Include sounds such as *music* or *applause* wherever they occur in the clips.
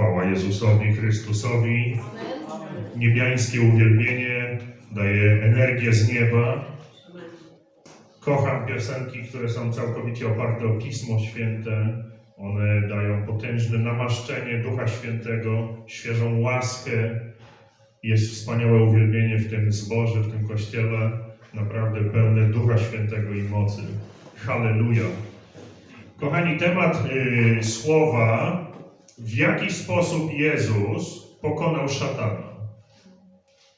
Chwała Jezusowi Chrystusowi. Niebiańskie uwielbienie daje energię z nieba. Kocham piosenki, które są całkowicie oparte o Pismo Święte. One dają potężne namaszczenie Ducha Świętego, świeżą łaskę. Jest wspaniałe uwielbienie w tym zborze, w tym kościele, naprawdę pełne Ducha Świętego i mocy. Halleluja. Kochani, temat y, słowa, w jaki sposób Jezus pokonał szatana.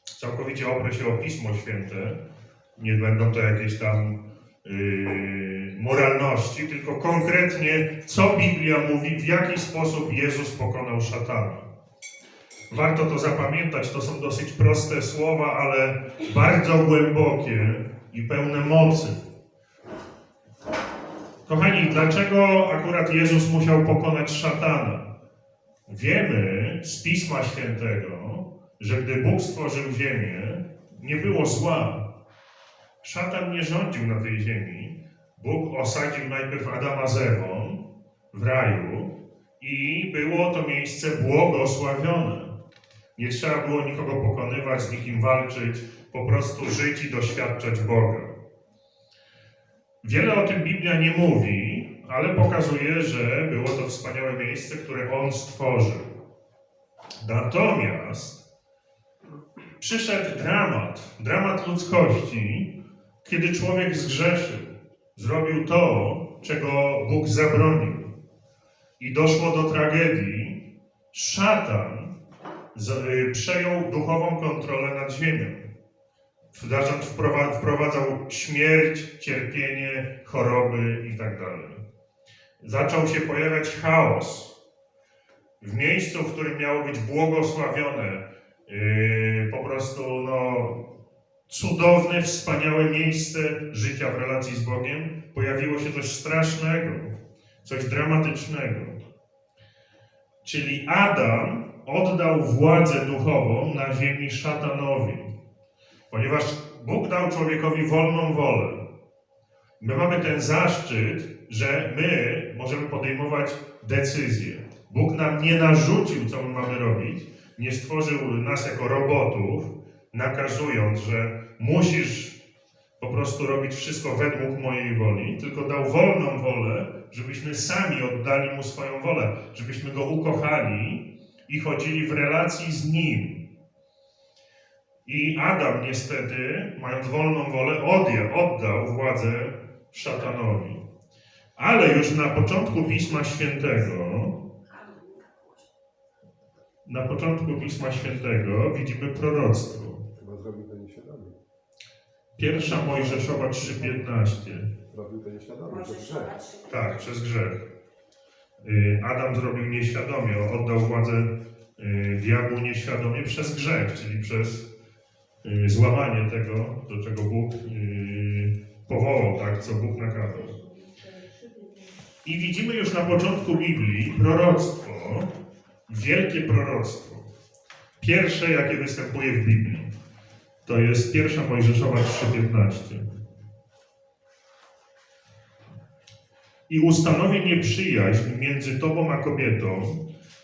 Całkowicie oprę się o Pismo Święte. Nie będą to jakieś tam y, moralności, tylko konkretnie, co Biblia mówi, w jaki sposób Jezus pokonał szatana. Warto to zapamiętać, to są dosyć proste słowa, ale bardzo głębokie i pełne mocy. Kochani, dlaczego akurat Jezus musiał pokonać szatana? Wiemy z Pisma Świętego, że gdy Bóg stworzył ziemię, nie było zła. Szatan nie rządził na tej ziemi. Bóg osadził najpierw Adama z w raju i było to miejsce błogosławione. Nie trzeba było nikogo pokonywać, z nikim walczyć, po prostu żyć i doświadczać Boga. Wiele o tym Biblia nie mówi, ale pokazuje, że było to wspaniałe miejsce, które On stworzył. Natomiast przyszedł dramat, dramat ludzkości, kiedy człowiek zgrzeszył, zrobił to, czego Bóg zabronił. I doszło do tragedii. Szatan y, przejął duchową kontrolę nad ziemią. Wprowadzał śmierć, cierpienie, choroby itd. Zaczął się pojawiać chaos. W miejscu, w którym miało być błogosławione, yy, po prostu no, cudowne, wspaniałe miejsce życia w relacji z Bogiem, pojawiło się coś strasznego, coś dramatycznego. Czyli Adam oddał władzę duchową na ziemi szatanowi, ponieważ Bóg dał człowiekowi wolną wolę. My mamy ten zaszczyt, że my możemy podejmować decyzje. Bóg nam nie narzucił, co my mamy robić, nie stworzył nas jako robotów, nakazując, że musisz po prostu robić wszystko według mojej woli, tylko dał wolną wolę, żebyśmy sami oddali mu swoją wolę, żebyśmy go ukochali i chodzili w relacji z nim. I Adam niestety, mając wolną wolę, oddał władzę szatanowi. Ale już na początku Pisma Świętego, na początku Pisma Świętego widzimy proroctwo. Chyba zrobił to nieświadomie. Pierwsza Mojżeszowa 3,15. Zrobił to nieświadomie, to grzech. Tak, przez grzech. Y, Adam zrobił nieświadomie, oddał władzę y, diabłu nieświadomie przez grzech, czyli przez y, złamanie tego, do czego Bóg powołał, tak, co Bóg nakazał. I widzimy już na początku Biblii proroctwo, wielkie proroctwo. Pierwsze, jakie występuje w Biblii, to jest pierwsza Mojżeszowa 3,15. I ustanowię nieprzyjaźń między tobą a kobietą,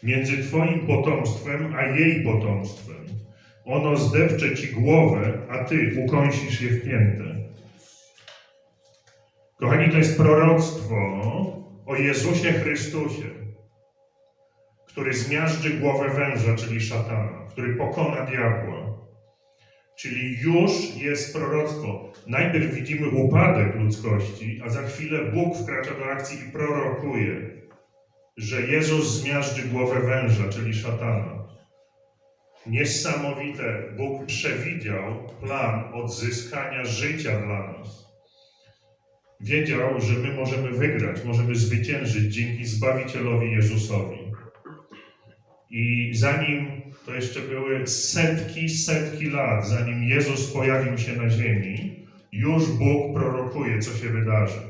między twoim potomstwem a jej potomstwem. Ono zdepcze ci głowę, a ty ukąsisz je w piętę. Kochani, to jest proroctwo o Jezusie Chrystusie, który zmiażdży głowę węża, czyli szatana, który pokona diabła. Czyli już jest proroctwo. Najpierw widzimy upadek ludzkości, a za chwilę Bóg wkracza do akcji i prorokuje, że Jezus zmiażdży głowę węża, czyli szatana. Niesamowite. Bóg przewidział plan odzyskania życia dla nas. Wiedział, że my możemy wygrać, możemy zwyciężyć dzięki Zbawicielowi Jezusowi. I zanim to jeszcze były setki, setki lat, zanim Jezus pojawił się na ziemi, już Bóg prorokuje, co się wydarzy.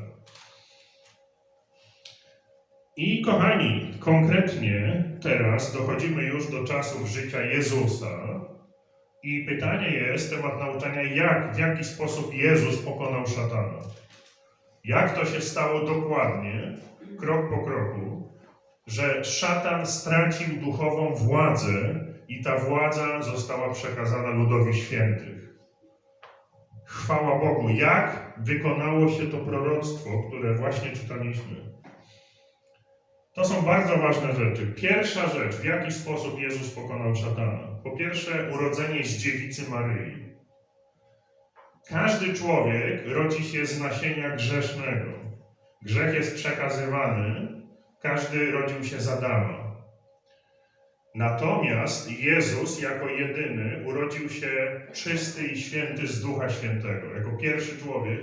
I kochani, konkretnie teraz dochodzimy już do czasów życia Jezusa. I pytanie jest, temat nauczania, jak, w jaki sposób Jezus pokonał szatana. Jak to się stało dokładnie, krok po kroku, że szatan stracił duchową władzę i ta władza została przekazana ludowi świętych. Chwała Bogu. Jak wykonało się to proroctwo, które właśnie czytaliśmy? To są bardzo ważne rzeczy. Pierwsza rzecz, w jaki sposób Jezus pokonał szatana. Po pierwsze, urodzenie z dziewicy Maryi. Każdy człowiek rodzi się z nasienia grzesznego. Grzech jest przekazywany, każdy rodził się z Adama. Natomiast Jezus jako jedyny urodził się czysty i święty z Ducha Świętego. Jako pierwszy człowiek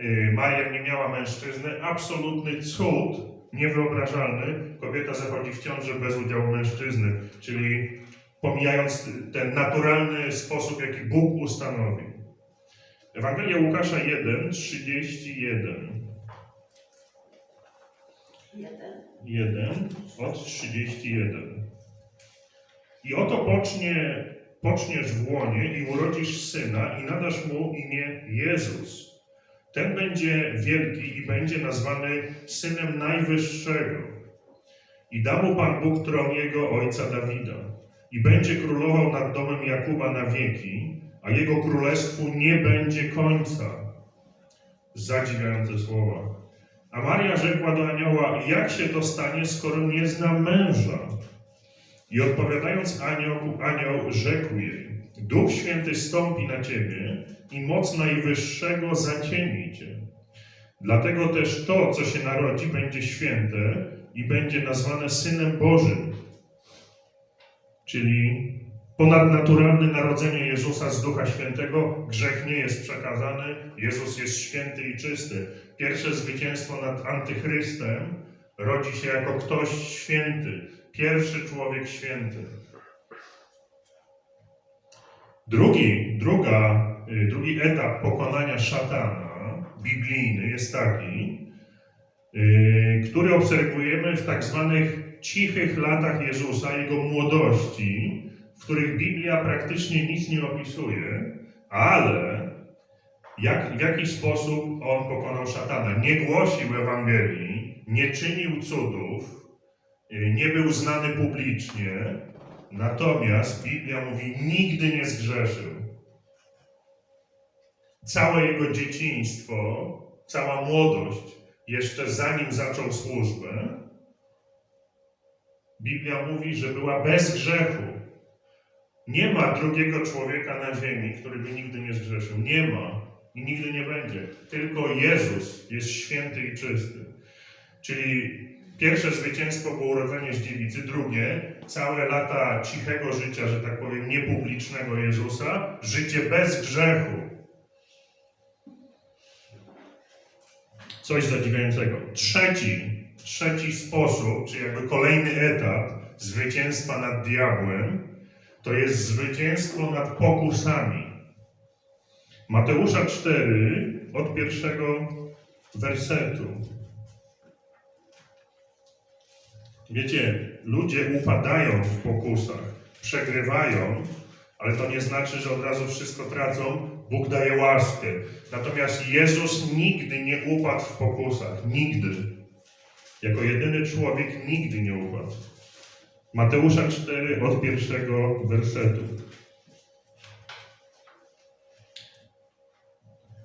y, Maria nie miała mężczyzny. Absolutny cud, niewyobrażalny. Kobieta zachodzi w ciąży bez udziału mężczyzny, czyli pomijając ten naturalny sposób, jaki Bóg ustanowił. Ewangelia Łukasza 1, 31. Jeden. 1 od 31. I oto pocznie, poczniesz w łonie i urodzisz syna i nadasz mu imię Jezus. Ten będzie wielki i będzie nazwany synem Najwyższego. I da mu Pan Bóg tron jego ojca Dawida. I będzie królował nad domem Jakuba na wieki, a jego królestwu nie będzie końca. Zadziwiające słowa. A Maria rzekła do anioła, jak się to stanie, skoro nie zna męża? I odpowiadając anioł, anioł rzekł jej, Duch Święty stąpi na ciebie i moc Najwyższego zacieni cię. Dlatego też to, co się narodzi, będzie święte i będzie nazwane Synem Bożym. Czyli ponadnaturalne narodzenie Jezusa z Ducha Świętego, grzech nie jest przekazany, Jezus jest święty i czysty. Pierwsze zwycięstwo nad antychrystem rodzi się jako ktoś święty, pierwszy człowiek święty. Drugi, druga, y, drugi etap pokonania szatana, biblijny, jest taki, y, który obserwujemy w tak zwanych cichych latach Jezusa, jego młodości, w których Biblia praktycznie nic nie opisuje, ale jak, w jaki sposób on pokonał szatana. Nie głosił Ewangelii, nie czynił cudów, y, nie był znany publicznie, natomiast Biblia mówi, nigdy nie zgrzeszył. Całe jego dzieciństwo, cała młodość, jeszcze zanim zaczął służbę, Biblia mówi, że była bez grzechu. Nie ma drugiego człowieka na ziemi, który by nigdy nie zgrzeszył. Nie ma i nigdy nie będzie. Tylko Jezus jest święty i czysty. Czyli pierwsze zwycięstwo było urodzenie z dziewicy, drugie całe lata cichego życia, że tak powiem, niepublicznego Jezusa, życie bez grzechu. Coś zadziwiającego. Trzeci, trzeci sposób, czy jakby kolejny etap zwycięstwa nad diabłem, to jest zwycięstwo nad pokusami. Mateusza 4 od pierwszego wersetu. Wiecie, ludzie upadają w pokusach, przegrywają, ale to nie znaczy, że od razu wszystko tracą. Bóg daje łaskę. Natomiast Jezus nigdy nie upadł w pokusach. Nigdy. Jako jedyny człowiek nigdy nie upadł. Mateusza 4 od pierwszego wersetu.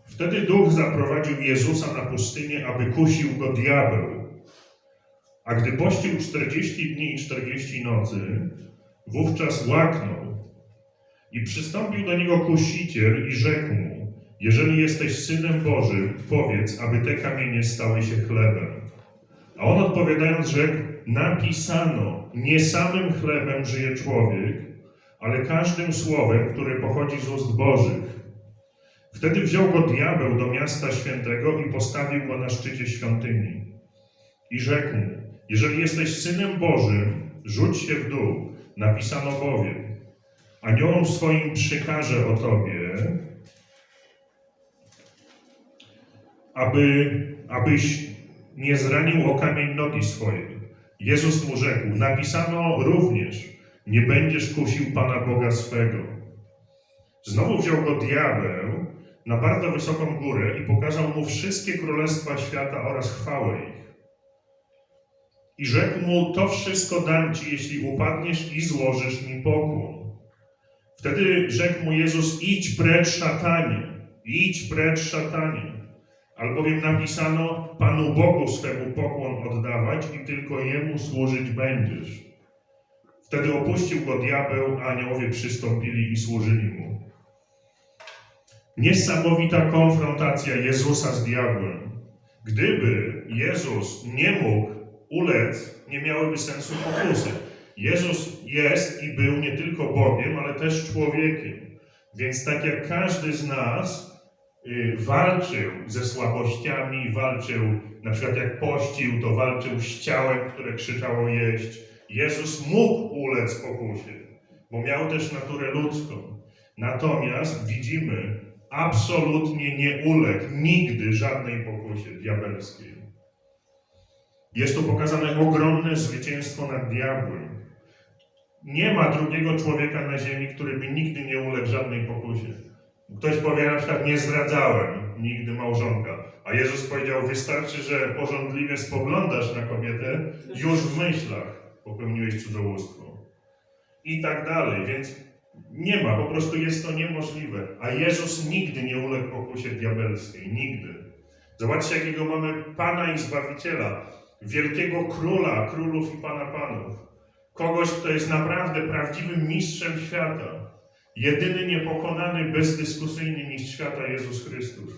Wtedy duch zaprowadził Jezusa na pustynię, aby kusił go diabeł. A gdy pościł 40 dni i 40 nocy, wówczas łaknął. I przystąpił do niego kusiciel i rzekł mu: Jeżeli jesteś synem Bożym, powiedz, aby te kamienie stały się chlebem. A on odpowiadając rzekł: Napisano, nie samym chlebem żyje człowiek, ale każdym słowem, które pochodzi z ust Bożych. Wtedy wziął go diabeł do miasta świętego i postawił go na szczycie świątyni. I rzekł jeżeli jesteś synem Bożym, rzuć się w dół. Napisano bowiem, aniołom swoim przykaże o tobie, aby, abyś nie zranił o kamień nogi swojej. Jezus mu rzekł, napisano również, nie będziesz kusił Pana Boga swego. Znowu wziął go diabeł na bardzo wysoką górę i pokazał mu wszystkie królestwa świata oraz chwałę ich. I rzekł mu, to wszystko dam ci, jeśli upadniesz i złożysz mi pokłon. Wtedy rzekł mu Jezus, idź precz szatanie, idź precz szatanie. Albowiem napisano, Panu Bogu swemu pokłon oddawać i tylko Jemu służyć będziesz. Wtedy opuścił go diabeł, a aniołowie przystąpili i służyli mu. Niesamowita konfrontacja Jezusa z diabłem. Gdyby Jezus nie mógł ulec, nie miałyby sensu pokusy. Jezus jest i był nie tylko Bogiem, ale też człowiekiem. Więc tak jak każdy z nas walczył ze słabościami, walczył, na przykład jak pościł, to walczył z ciałem, które krzyczało jeść. Jezus mógł ulec pokusie, bo miał też naturę ludzką. Natomiast widzimy, absolutnie nie uległ nigdy żadnej pokusie diabelskiej. Jest tu pokazane ogromne zwycięstwo nad diabłem. Nie ma drugiego człowieka na ziemi, który by nigdy nie uległ żadnej pokusie. Ktoś powie na przykład, nie zdradzałem nigdy małżonka, a Jezus powiedział, wystarczy, że porządliwie spoglądasz na kobietę, już w myślach popełniłeś cudzołóstwo. I tak dalej, więc nie ma, po prostu jest to niemożliwe. A Jezus nigdy nie uległ pokusie diabelskiej, nigdy. Zobaczcie, jakiego mamy Pana i Zbawiciela, wielkiego króla, królów i Pana panów. Kogoś, kto jest naprawdę prawdziwym mistrzem świata. Jedyny niepokonany, bezdyskusyjny mistrz świata Jezus Chrystus.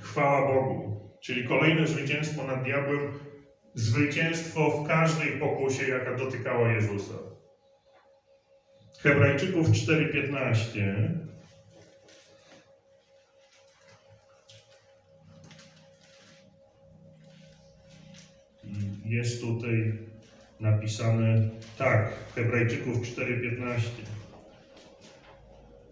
Chwała Bogu. Czyli kolejne zwycięstwo nad diabłem, zwycięstwo w każdej pokusie, jaka dotykała Jezusa. Hebrajczyków 4:15 I jest tutaj napisane tak, Hebrajczyków 4:15.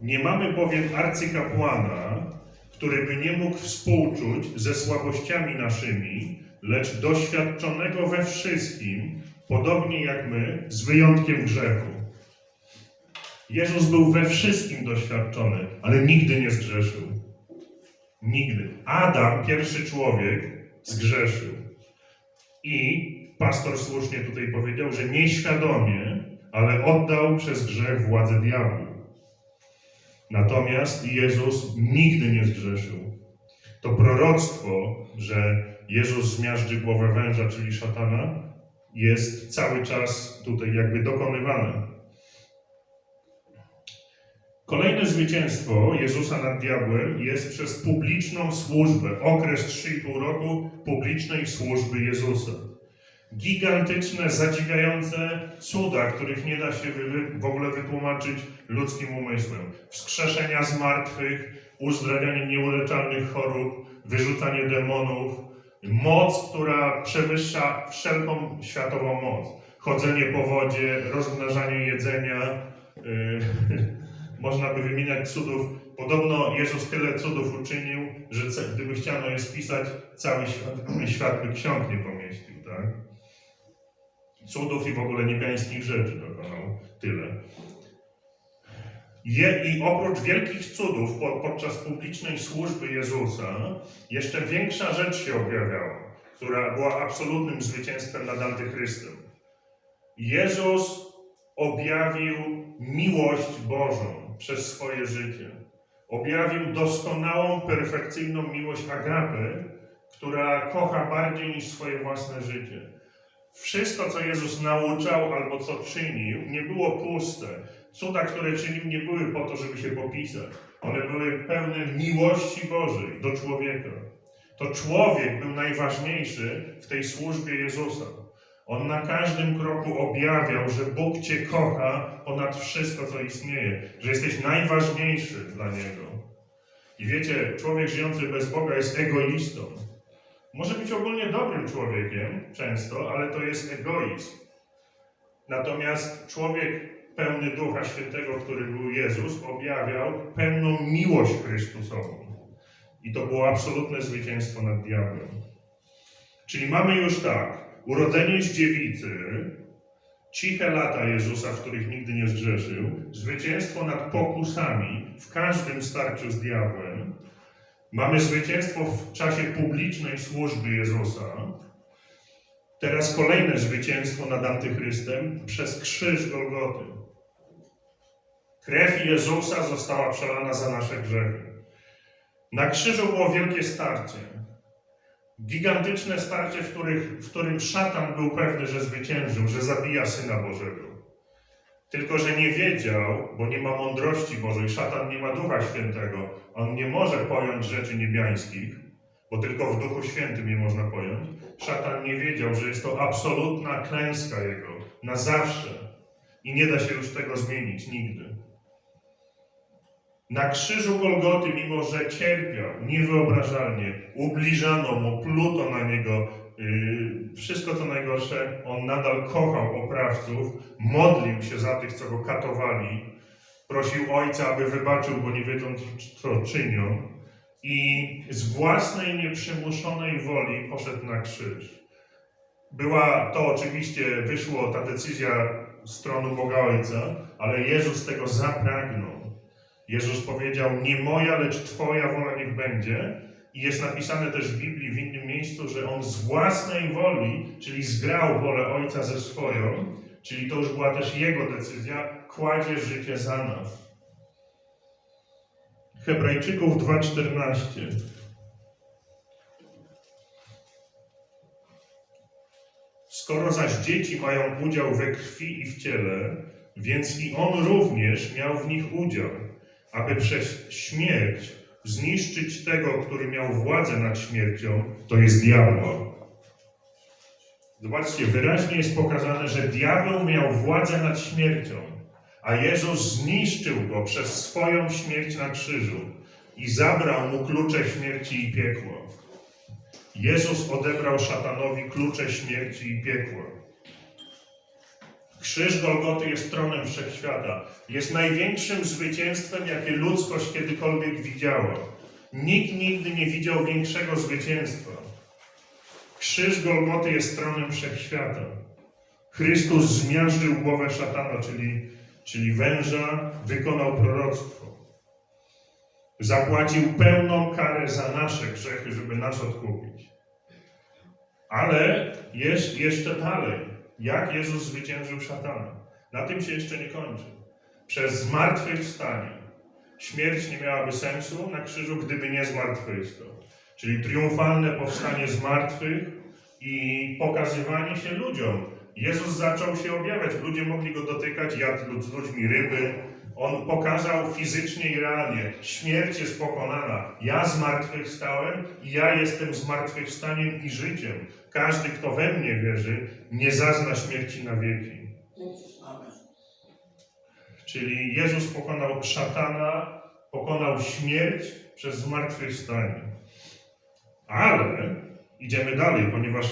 Nie mamy bowiem arcykapłana, który by nie mógł współczuć ze słabościami naszymi, lecz doświadczonego we wszystkim, podobnie jak my, z wyjątkiem grzechu. Jezus był we wszystkim doświadczony, ale nigdy nie zgrzeszył. Nigdy. Adam, pierwszy człowiek, zgrzeszył. I pastor słusznie tutaj powiedział, że nieświadomie, ale oddał przez grzech władzę diabłu. Natomiast Jezus nigdy nie zgrzeszył. To proroctwo, że Jezus zmiażdży głowę węża, czyli szatana, jest cały czas tutaj jakby dokonywane. Kolejne zwycięstwo Jezusa nad diabłem jest przez publiczną służbę, okres 3,5 roku publicznej służby Jezusa. Gigantyczne, zadziwiające cuda, których nie da się w ogóle wytłumaczyć ludzkim umysłem. Wskrzeszenia z martwych, uzdrawianie nieuleczalnych chorób, wyrzucanie demonów, moc, która przewyższa wszelką światową moc. Chodzenie po wodzie, rozmnażanie jedzenia, yy, *laughs* można by wymieniać cudów. Podobno Jezus tyle cudów uczynił, że gdyby chciano je spisać, cały świat, *clears throat* świat by ksiąg nie pomieścił, tak? Cudów i w ogóle niebiańskich rzeczy dokonał tyle. Je, I oprócz wielkich cudów po, podczas publicznej służby Jezusa, jeszcze większa rzecz się objawiała, która była absolutnym zwycięstwem nad antychrystem. Jezus objawił miłość Bożą przez swoje życie. Objawił doskonałą, perfekcyjną miłość Agapy, która kocha bardziej niż swoje własne życie. Wszystko, co Jezus nauczał albo co czynił, nie było puste. Cuda, które czynił, nie były po to, żeby się popisać. One były pełne miłości Bożej do człowieka. To człowiek był najważniejszy w tej służbie Jezusa. On na każdym kroku objawiał, że Bóg Cię kocha ponad wszystko, co istnieje, że jesteś najważniejszy dla Niego. I wiecie, człowiek żyjący bez Boga jest egoistą. Może być ogólnie dobrym człowiekiem, często, ale to jest egoizm. Natomiast człowiek pełny Ducha Świętego, który był Jezus, objawiał pełną miłość Chrystusową. I to było absolutne zwycięstwo nad diabłem. Czyli mamy już tak, urodzenie z dziewicy, ciche lata Jezusa, w których nigdy nie zgrzeszył, zwycięstwo nad pokusami w każdym starciu z diabłem, mamy zwycięstwo w czasie publicznej służby Jezusa, Teraz kolejne zwycięstwo nad Antychrystem przez krzyż Golgoty. Krew Jezusa została przelana za nasze grzechy. Na krzyżu było wielkie starcie. Gigantyczne starcie, w, których, w którym szatan był pewny, że zwyciężył, że zabija Syna Bożego. Tylko, że nie wiedział, bo nie ma mądrości Bożej, szatan nie ma Ducha Świętego, on nie może pojąć rzeczy niebiańskich, bo tylko w Duchu Świętym je można pojąć. Szatan nie wiedział, że jest to absolutna klęska jego, na zawsze. I nie da się już tego zmienić nigdy. Na krzyżu Golgoty, mimo że cierpiał niewyobrażalnie, ubliżano mu, pluto na niego, wszystko co najgorsze, on nadal kochał oprawców, modlił się za tych, co go katowali, prosił Ojca, aby wybaczył, bo nie wiedzą, co czynią. I z własnej nieprzymuszonej woli poszedł na krzyż. Była to oczywiście, wyszło ta decyzja z tronu Boga Ojca, ale Jezus tego zapragnął. Jezus powiedział: Nie moja, lecz Twoja wola niech będzie. I jest napisane też w Biblii w innym miejscu, że on z własnej woli, czyli zgrał wolę Ojca ze swoją, czyli to już była też jego decyzja, kładzie życie za nas. Hebrajczyków 2:14. Skoro zaś dzieci mają udział we krwi i w ciele, więc i on również miał w nich udział, aby przez śmierć zniszczyć tego, który miał władzę nad śmiercią, to jest diabła. Zobaczcie, wyraźnie jest pokazane, że diabeł miał władzę nad śmiercią, a Jezus zniszczył go przez swoją śmierć na krzyżu i zabrał mu klucze śmierci i piekła. Jezus odebrał szatanowi klucze śmierci i piekła. Krzyż Golgoty jest tronem wszechświata. Jest największym zwycięstwem, jakie ludzkość kiedykolwiek widziała. Nikt nigdy nie widział większego zwycięstwa. Krzyż Golgoty jest tronem wszechświata. Chrystus zmiażdżył głowę szatana, czyli, czyli węża, wykonał proroctwo. Zapłacił pełną karę za nasze grzechy, żeby nas odkupić. Ale jest jeszcze dalej. Jak Jezus zwyciężył szatana? Na tym się jeszcze nie kończy. Przez zmartwychwstanie. Śmierć nie miałaby sensu na krzyżu, gdyby nie zmartwychwstał. Czyli triumfalne powstanie z martwych i pokazywanie się ludziom. Jezus zaczął się objawiać. Ludzie mogli go dotykać, jadł z ludźmi ryby. On pokazał fizycznie i realnie. Śmierć jest pokonana. Ja zmartwychwstałem i ja jestem zmartwychwstaniem i życiem. Każdy, kto we mnie wierzy, nie zazna śmierci na wieki. Amen. Czyli Jezus pokonał szatana, pokonał śmierć przez zmartwychwstanie. Ale idziemy dalej, ponieważ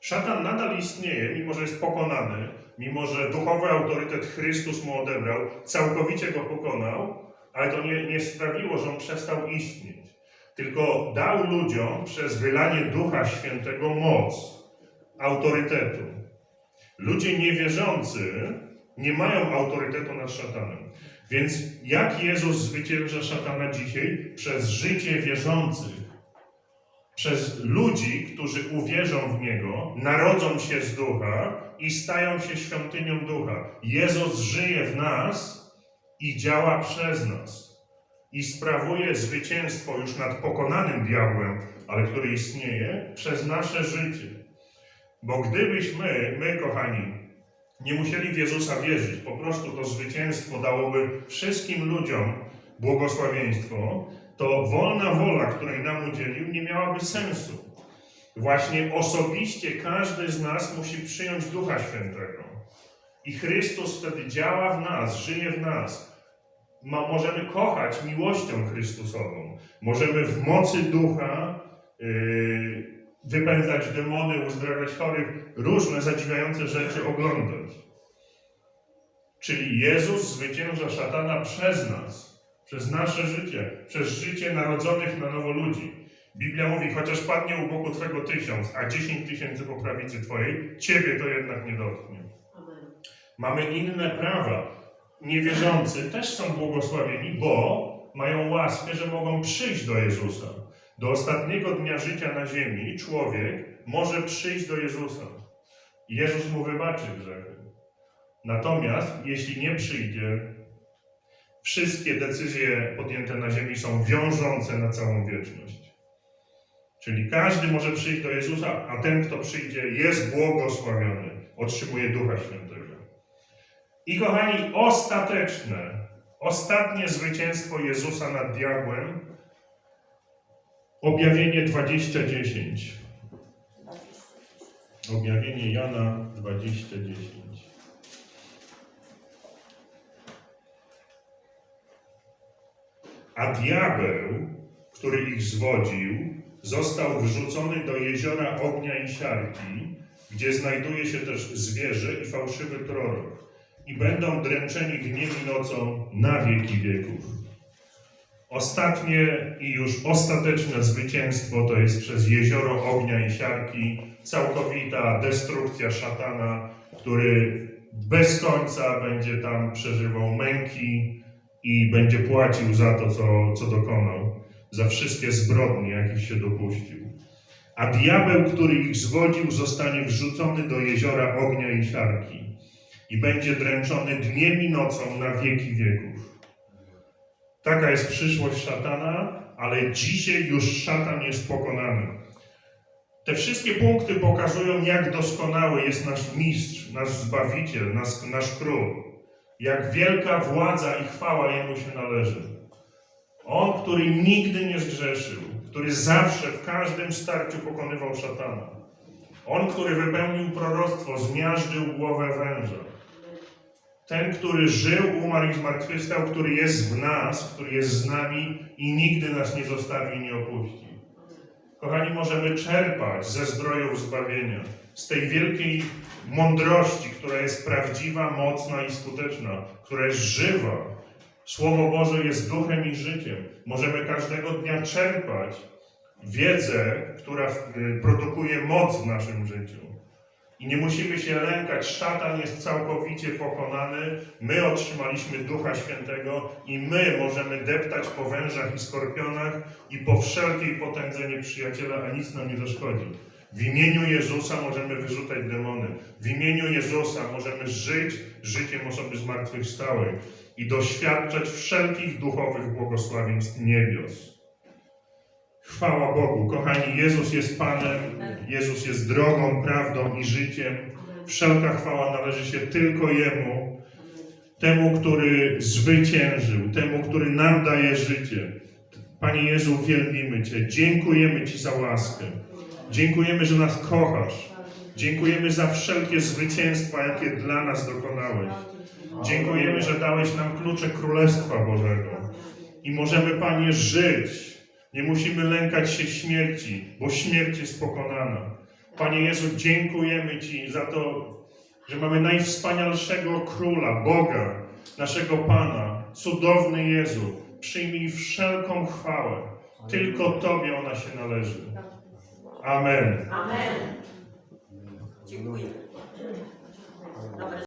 szatan nadal istnieje, mimo że jest pokonany, mimo że duchowy autorytet Chrystus mu odebrał, całkowicie go pokonał, ale to nie, nie sprawiło, że on przestał istnieć. Tylko dał ludziom przez wylanie Ducha Świętego moc, autorytetu. Ludzie niewierzący nie mają autorytetu nad szatanem. Więc jak Jezus zwycięża szatana dzisiaj? Przez życie wierzących. Przez ludzi, którzy uwierzą w Niego, narodzą się z Ducha i stają się świątynią Ducha. Jezus żyje w nas i działa przez nas. I sprawuje zwycięstwo już nad pokonanym diabłem, ale który istnieje, przez nasze życie. Bo gdybyśmy, my kochani, nie musieli w Jezusa wierzyć, po prostu to zwycięstwo dałoby wszystkim ludziom błogosławieństwo, to wolna wola, której nam udzielił, nie miałaby sensu. Właśnie osobiście każdy z nas musi przyjąć Ducha Świętego. I Chrystus wtedy działa w nas, żyje w nas. Ma, możemy kochać miłością Chrystusową. Możemy w mocy Ducha yy, wypędzać demony, uzdrawiać chorych, różne zadziwiające rzeczy oglądać. Czyli Jezus zwycięża szatana przez nas, przez nasze życie, przez życie narodzonych na nowo ludzi. Biblia mówi, chociaż padnie u boku Twego tysiąc, a dziesięć tysięcy po prawicy Twojej, Ciebie to jednak nie dotknie. Amen. Mamy inne prawa. Niewierzący też są błogosławieni, bo mają łaskę, że mogą przyjść do Jezusa. Do ostatniego dnia życia na ziemi człowiek może przyjść do Jezusa. Jezus mu wybaczy grzechy. Natomiast jeśli nie przyjdzie, wszystkie decyzje podjęte na ziemi są wiążące na całą wieczność. Czyli każdy może przyjść do Jezusa, a ten, kto przyjdzie, jest błogosławiony, otrzymuje Ducha Świętego. I kochani, ostateczne, ostatnie zwycięstwo Jezusa nad diabłem, objawienie 20:10. Objawienie Jana 20:10. A diabeł, który ich zwodził, został wrzucony do jeziora ognia i siarki, gdzie znajduje się też zwierzę i fałszywy prorok, i będą dręczeni dniem i nocą na wieki wieków. Ostatnie i już ostateczne zwycięstwo to jest przez jezioro ognia i siarki, całkowita destrukcja szatana, który bez końca będzie tam przeżywał męki i będzie płacił za to, co, co dokonał, za wszystkie zbrodnie, jakich się dopuścił. A diabeł, który ich zwodził, zostanie wrzucony do jeziora ognia i siarki i będzie dręczony dniem i nocą na wieki wieków. Taka jest przyszłość szatana, ale dzisiaj już szatan jest pokonany. Te wszystkie punkty pokazują, jak doskonały jest nasz mistrz, nasz zbawiciel, nasz, nasz król. Jak wielka władza i chwała jemu się należy. On, który nigdy nie zgrzeszył, który zawsze w każdym starciu pokonywał szatana. On, który wypełnił proroctwo, zmiażdżył głowę węża. Ten, który żył, umarł i zmartwychwstał, który jest w nas, który jest z nami i nigdy nas nie zostawi i nie opuści. Kochani, możemy czerpać ze zdrojów zbawienia, z tej wielkiej mądrości, która jest prawdziwa, mocna i skuteczna, która jest żywa. Słowo Boże jest duchem i życiem. Możemy każdego dnia czerpać wiedzę, która y, produkuje moc w naszym życiu. I nie musimy się lękać, szatan jest całkowicie pokonany, my otrzymaliśmy Ducha Świętego i my możemy deptać po wężach i skorpionach i po wszelkiej potędze nieprzyjaciela, a nic nam nie zaszkodzi. W imieniu Jezusa możemy wyrzucać demony. W imieniu Jezusa możemy żyć życiem osoby zmartwychwstałej i doświadczać wszelkich duchowych błogosławieństw niebios. Chwała Bogu. Kochani, Jezus jest Panem, Jezus jest drogą, prawdą i życiem. Wszelka chwała należy się tylko Jemu, temu, który zwyciężył, temu, który nam daje życie. Panie Jezu, wielbimy Cię, dziękujemy Ci za łaskę. Dziękujemy, że nas kochasz. Dziękujemy za wszelkie zwycięstwa, jakie dla nas dokonałeś. Dziękujemy, że dałeś nam klucze Królestwa Bożego. I możemy, Panie, żyć. Nie musimy lękać się śmierci, bo śmierć jest pokonana. Panie Jezu, dziękujemy Ci za to, że mamy najwspanialszego Króla, Boga, naszego Pana, cudowny Jezu. Przyjmij wszelką chwałę. Tylko Tobie ona się należy. Amen. Amen. Dziękuję. Dobra.